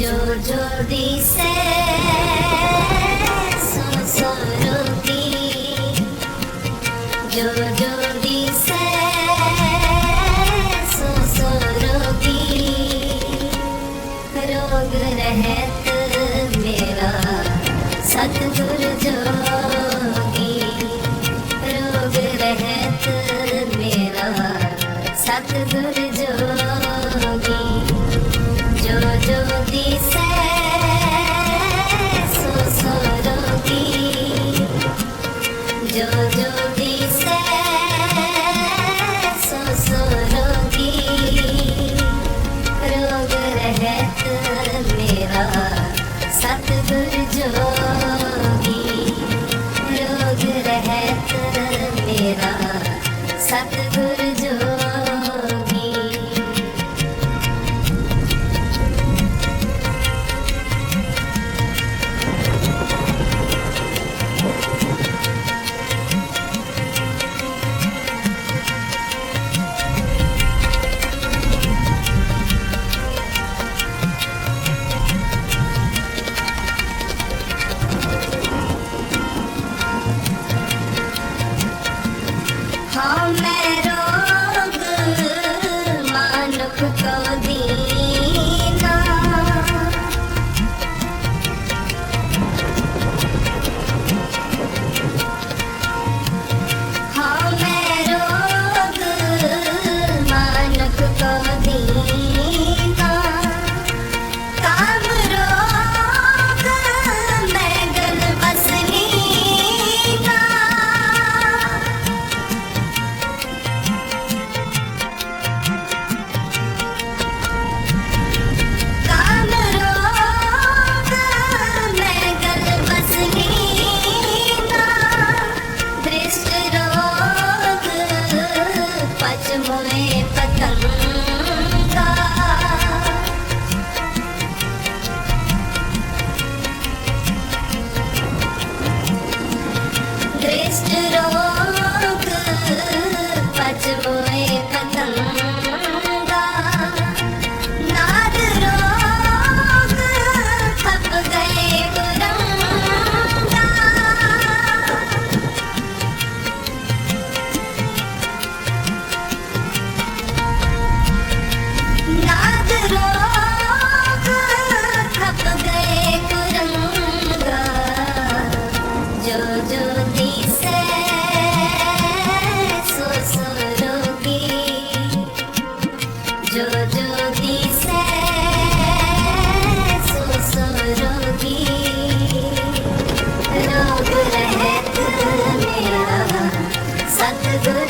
ਜੋ ਜੋ ਦਿਸੇ ਸੋ ਸੋ ਰੋਤੀ ਜੋ ਜੋ ਦਿਸੇ ਸੋ ਸੋ ਰੋਤੀ ਰੋਗ ਰਹਿਤ ਮੇਰਾ, ਸਤਿਗੁਰ never